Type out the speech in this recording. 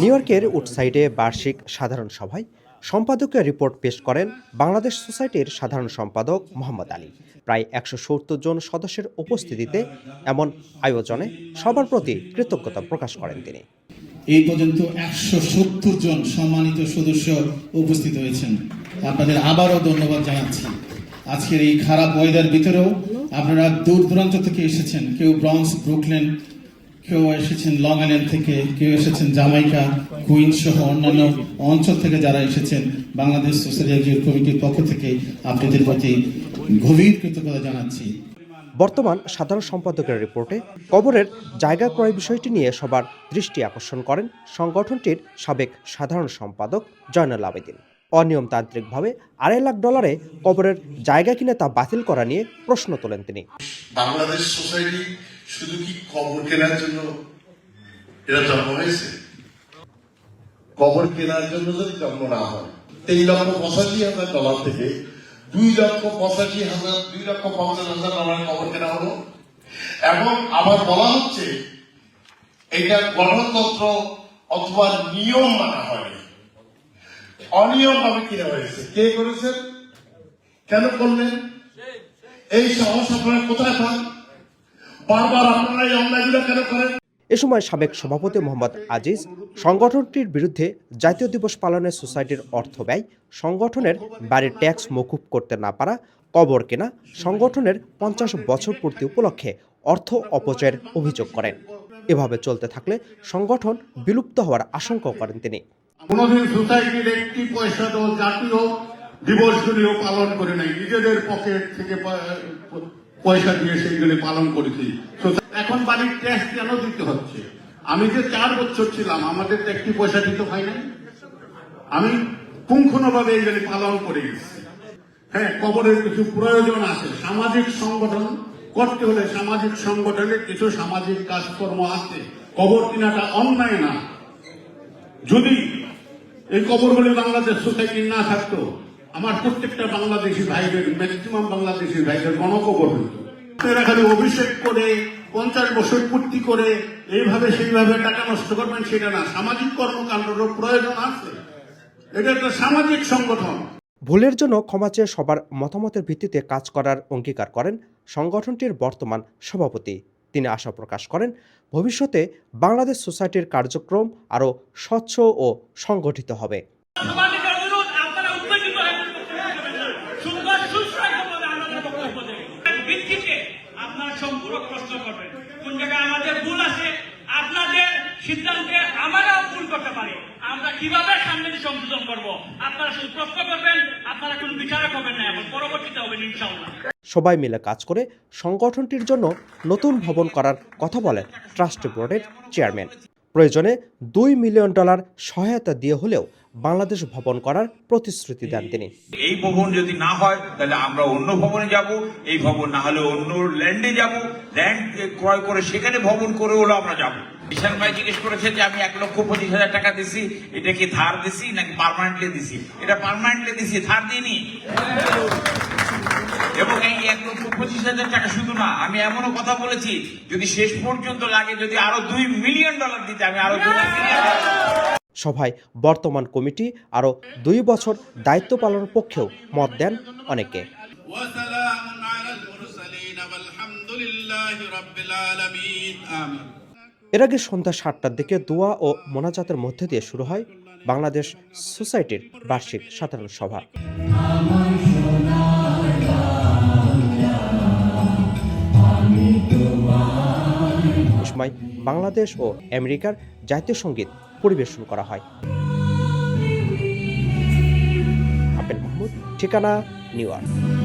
New ইয়র্কের উডসাইডে বার্ষিক সাধারণ সভায় সম্পাদকীয় রিপোর্ট পেশ করেন বাংলাদেশ সোসাইটির সাধারণ সম্পাদক মোহাম্মদ আলী। প্রায় একশো সত্তর জন সদস্যের উপস্থিতিতে এমন আয়োজনে সবার প্রতি কৃতজ্ঞতা প্রকাশ করেন তিনি। এই পর্যন্ত একশো সত্তর জন সম্মানিত সদস্য উপস্থিত হয়েছেন। আপনাদের আবারও ধন্যবাদ জানাচ্ছি। আজকের এই খারাপ ওয়েদার ভিতরেও আপনারা দূর দূরান্ত থেকে এসেছেন। কেউ ব্রঞ্জ ব্রুকলেন কেউ এসেছেন লং আইল্যান্ড থেকে কেউ এসেছেন জামাইকা কুইন সহ অন্যান্য অঞ্চল থেকে যারা এসেছেন বাংলাদেশ সোসাইটি কমিটির পক্ষ থেকে আপনাদের প্রতি গভীর কৃতজ্ঞতা জানাচ্ছি। বর্তমান সাধারণ সম্পাদকের রিপোর্টে কবরের জায়গা ক্রয় বিষয়টি নিয়ে সবার দৃষ্টি আকর্ষণ করেন সংগঠনটির সাবেক সাধারণ সম্পাদক জয়নাল আবেদিন। অনিয়মতান্ত্রিকভাবে আড়াই লাখ ডলারে কবরের জায়গা কিনে তা বাতিল করা নিয়ে প্রশ্ন তোলেন তিনি। বাংলাদেশ সোসাইটি শুধু কি কবর কেনার জন্য এরা জন্ম হয়েছে? কবর কেনার জন্য যদি জন্ম না হয় তিন লক্ষ পঁচাশি হাজার ডলার থেকে দুই লক্ষ পঁচাশি হাজার, দুই লক্ষ পঞ্চাশ হাজার ডলার কবর কেনা হলো। এবং আবার বলা হচ্ছে, এটা গণতন্ত্র অথবা নিয়ম মানা হয়নি। অনিয়ম ভাবে কিনা হয়েছে। কে করেছেন? কেন করলেন? এই সাহস কোথায় বারবার আপনারা এই অন্যায়গুলো কেন করেন? এ সময় সাবেক সভাপতি মোহাম্মদ আজিজ সংগঠনটির বিরুদ্ধে জাতীয় দিবস পালনে সোসাইটির অর্থ ব্যয় সংগঠনের বাড়ির ট্যাক্স মকুব করতে না পারা কবর কেনা সংগঠনের পঞ্চাশ বছর পূর্তি উপলক্ষে অর্থ অপচয়ের অভিযোগ করেন। এভাবে চলতে থাকলে সংগঠন বিলুপ্ত হওয়ার আশঙ্কা করেন তিনি। কোনোদিন সোসাইটির একটি পয়সা তো জাতীয় দিবসগুলিও পালন করে নাই নিজেদের পকেট থেকে পয়সা দিয়ে সেইগুলি পালন করেছি। তো এখন বাড়ির ট্যাক্স কেন দিতে হচ্ছে? আমি যে চার বছর ছিলাম, আমাদের তো একটি পয়সা দিতে হয় নাই। আমি পুঙ্খানুভাবে এইগুলি পালন করে গেছি। হ্যাঁ কবরের কিছু প্রয়োজন আছে। সামাজিক সংগঠন, করতে হলে সামাজিক সংগঠনের কিছু সামাজিক কাজকর্ম আছে। কবর কিনাটা অন্যায় না। যদি এই কবরগুলি বাংলাদেশ সোসাইটি না থাকতো আমার প্রত্যেকটা বাংলাদেশি ভাইদের ম্যাক্সিমাম বাংলাদেশি ভাইদের গণকবর খালি অভিষেক করে, পঞ্চাশ বছর পূর্তি করে, এইভাবে সেইভাবে টাকা নষ্ট করবেন সেটা না। সামাজিক কর্মকাণ্ডেরও প্রয়োজন আছে। এটা একটা সামাজিক সংগঠন। ভুলের জন্য ক্ষমা চেয়ে সবার মতামতের ভিত্তিতে কাজ করার অঙ্গীকার করেন সংগঠনটির বর্তমান সভাপতি। তিনি আশা প্রকাশ করেন, ভবিষ্যতে বাংলাদেশ সোসাইটির কার্যক্রম আরও স্বচ্ছ ও সংগঠিত হবে সমাজের অনুরোধ আপনারা উত্তেজিত হয়ে সুন্দর সুস্বাস্থ্যভাবে আমাদের বক্তব্য দেবেন ভিত্তিতে আপনারা সম্পূর্ণ প্রশ্ন করবেন কোন জায়গায় আমাদের ভুল আছে আপনাদের সিদ্ধান্তে আমরাও ভুল করতে পারি। আমরা কীভাবে সামনে সংশোধন করব? আপনারা শুধু প্রশ্ন করবেন আপনারা কোনো বিচারক হবেন না এখন পরবর্তীতে হবেন ইনশাআল্লাহ। সবাই মিলে কাজ করে সংগঠনটির জন্য নতুন ভবন করার কথা বলেন ট্রাস্ট বোর্ডের চেয়ারম্যান। প্রয়োজনে দুই মিলিয়ন ডলার সহায়তা দিয়ে হলেও বাংলাদেশ ভবন করার প্রতিশ্রুতি দেন তিনি। এই ভবন যদি না হয় তাহলে আমরা অন্য ভবনে যাব। এই ভবন না হলে অন্য ল্যান্ডে যাব। ল্যান্ড ক্রয় করে সেখানে ভবন করে হলো আমরা যাব। বিশাল ভাই জিজ্ঞেস করেছে যে আমি এক লক্ষ পঁচিশ হাজার টাকা দিছি এটা কি ধার দিছি নাকি পারমানেন্টলি দিছি? এটা পারমানেন্টলি দিছি ধার দিইনি। এবং এই এক লক্ষ পঁচিশ হাজার টাকা শুধু না আমি এমনও কথা বলেছি যদি শেষ পর্যন্ত লাগে যদি আরও দুই মিলিয়ন ডলার দিতে আমি আরও সভায় বর্তমান কমিটি আরও দুই বছর দায়িত্ব পালনের পক্ষেও মত দেন অনেকে। আমিন। এর আগে সন্ধ্যা সাতটার দিকে দোয়া ও মোনাজাতের মধ্যে দিয়ে শুরু হয় বাংলাদেশ সোসাইটির বার্ষিক সাধারণ সভা। সময় বাংলাদেশ ও আমেরিকার জাতীয় সংগীত পরিবেশন করা হয়। ঠিকানা, নিউ ইয়র্ক।